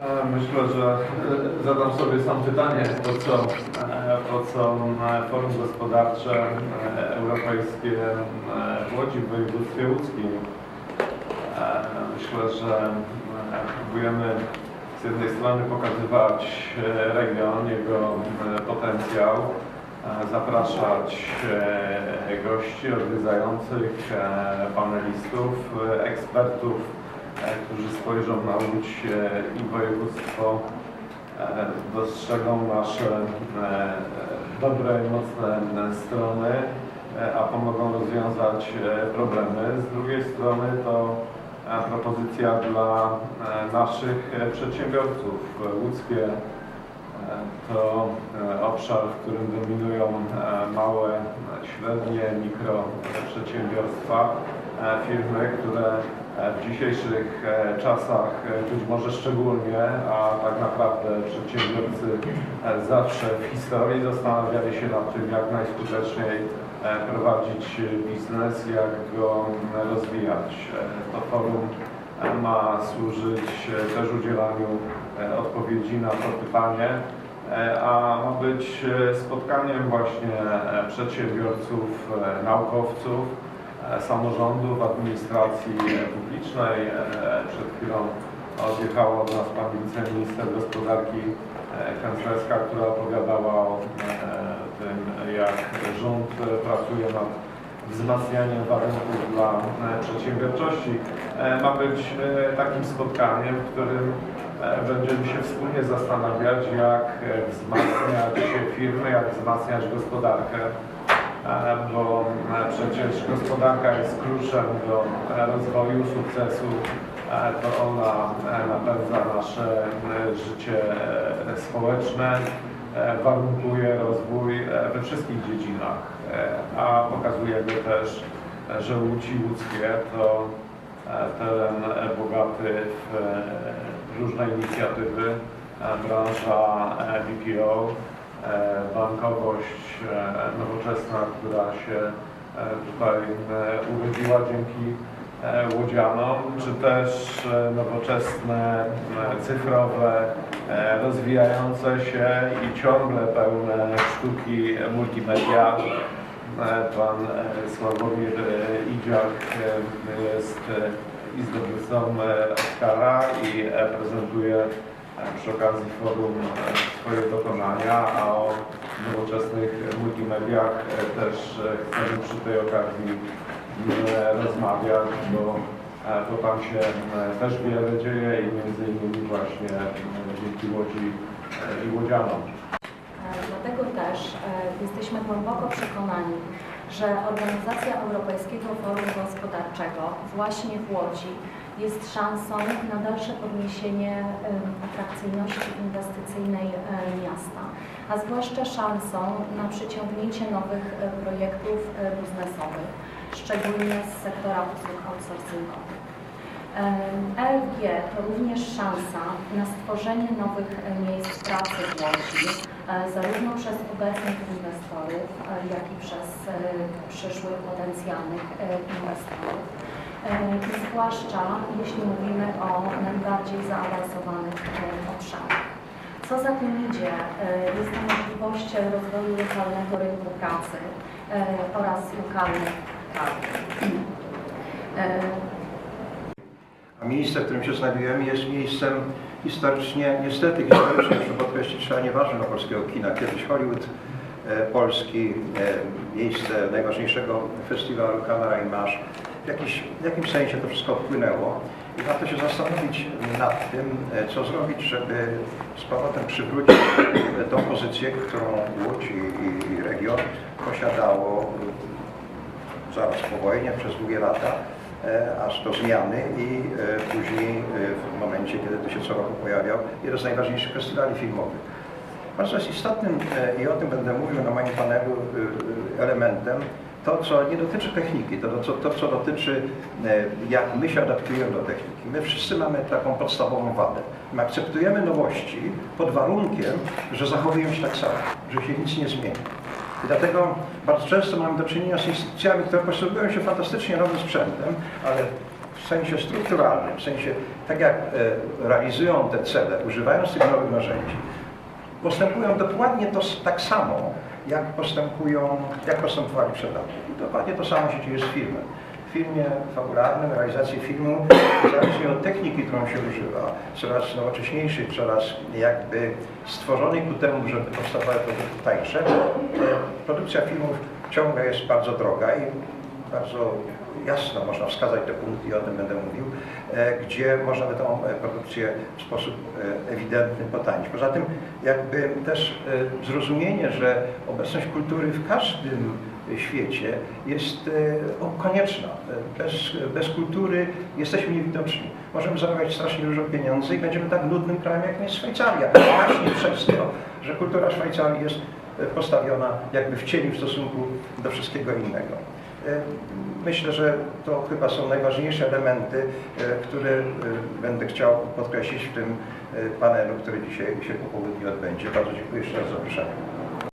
Myślę, że e, zadam sobie sam pytanie, po co, e, po co e, Forum Gospodarcze Europejskie w Łodzi, w województwie łódzkim. Myślę, że próbujemy z jednej strony pokazywać region, jego potencjał, zapraszać gości odwiedzających, panelistów, ekspertów, którzy spojrzą na Łódź e, i województwo, e, dostrzegą nasze e, dobre i mocne strony, a pomogą rozwiązać problemy. Z drugiej strony to propozycja dla naszych przedsiębiorców. Łódzkie to obszar, w którym dominują małe, średnie, mikro przedsiębiorstwa, e, firmy, które e, w dzisiejszych e, czasach e, być może szczególnie, a tak naprawdę przedsiębiorcy e, zawsze w historii zastanawiali się nad tym, jak najskuteczniej e, prowadzić biznes, jak go rozwijać. E, To forum e, ma służyć e, też udzielaniu e, odpowiedzi na to pytanie, e, a ma być e, spotkaniem właśnie e, przedsiębiorców, e, naukowców, e, samorządów, administracji e, publicznej. E, Przed chwilą odjechała od nas pani wiceminister gospodarki e, Kęslerska, która opowiadała o e, tym, jak rząd e, pracuje nad wzmacnianiem warunków dla e, przedsiębiorczości. E, Ma być e, takim spotkaniem, w którym e, będziemy się wspólnie zastanawiać, jak e, wzmacniać firmy, jak wzmacniać gospodarkę, e, bo e, przecież gospodarka jest kluczem do e, rozwoju, sukcesu. E, To ona e, napędza nasze e, życie e, społeczne, e, warunkuje rozwój e, we wszystkich dziedzinach, E, a pokazujemy też, e, że Łódź i Łódzkie to e, teren e, bogaty w e, różne inicjatywy, e, branża e, BPO, e, bankowość e, nowoczesna, która się e, tutaj e, urodziła dzięki e, łodzianom, czy też e, nowoczesne, e, cyfrowe, e, rozwijające się i ciągle pełne sztuki e, multimedia. E, Pan e, Sławomir e, Idziak e, jest e, i zdobywcą e, Oscara i e, prezentuje e, przy okazji forum swoje dokonania, a o nowoczesnych multimediach e, też e, chcemy przy tej okazji e, rozmawiać, bo to tam się też wiele dzieje i między innymi właśnie dzięki Łodzi i Łodzianom. Dlatego też jesteśmy głęboko przekonani, że organizacja Europejskiego Forum Gospodarczego właśnie w Łodzi jest szansą na dalsze podniesienie atrakcyjności inwestycyjnej e, miasta, a zwłaszcza szansą na przyciągnięcie nowych e, projektów e, biznesowych, szczególnie z sektora usług outsourcingowych. EFG to również szansa na stworzenie nowych miejsc pracy w Łodzi, zarówno przez obecnych inwestorów, jak i przez przyszłych potencjalnych inwestorów. E, zwłaszcza jeśli mówimy o najbardziej zaawansowanych e, obszarach. Co za tym idzie, e, jest to możliwość rozwoju lokalnego rynku pracy oraz lokalnych kadr. A miejsce, w którym się znajdujemy, jest miejscem historycznie, niestety historycznie, muszę podkreślić, trzeba nieważne dla polskiego kina. Kiedyś Hollywood polski, miejsce najważniejszego festiwalu Kamera i Masz. W, jakiś, w jakimś sensie to wszystko wpłynęło i warto się zastanowić nad tym, e, co zrobić, żeby z powrotem przywrócić e, tą pozycję, którą Łódź i, i, region posiadało zaraz po wojnie, przez długie lata, e, aż do zmiany i e, później e, w momencie, kiedy to się co roku pojawiał, jeden z najważniejszych festiwali filmowych. Bardzo jest istotnym, e, i o tym będę mówił na moim panelu, e, e, elementem, to, co nie dotyczy techniki, to, co, to, co dotyczy, e, jak my się adaptujemy do techniki. My wszyscy mamy taką podstawową wadę. My akceptujemy nowości pod warunkiem, że zachowują się tak samo, że się nic nie zmieni. I dlatego bardzo często mamy do czynienia z instytucjami, które posługują się fantastycznie nowym sprzętem, ale w sensie strukturalnym, w sensie tak jak e, realizują te cele, używając tych nowych narzędzi, postępują dokładnie to, tak samo, jak postępują, jak postępowali przed laty. I dokładnie to samo się dzieje z filmem. W filmie fabularnym, realizacji filmu, zależnie od techniki, którą się używa, coraz nowocześniejszej, coraz jakby stworzonej ku temu, żeby powstawały produkty tańsze, produkcja filmów ciągle jest bardzo droga i bardzo jasno można wskazać te punkty i o tym będę mówił, e, gdzie można by tą e, produkcję w sposób e, ewidentny potanić. Poza tym jakby też zrozumienie, że obecność kultury w każdym świecie jest konieczna. Bez, bez kultury jesteśmy niewidoczni. Możemy zarabiać strasznie dużo pieniędzy i będziemy tak nudnym krajem, jak jest Szwajcaria. Właśnie przez to, że kultura Szwajcarii jest postawiona jakby w cieni w stosunku do wszystkiego innego. Myślę, że to chyba są najważniejsze elementy, e, które e, będę chciał podkreślić w tym e, panelu, który dzisiaj się po południu odbędzie. Bardzo dziękuję jeszcze raz za zaproszenie.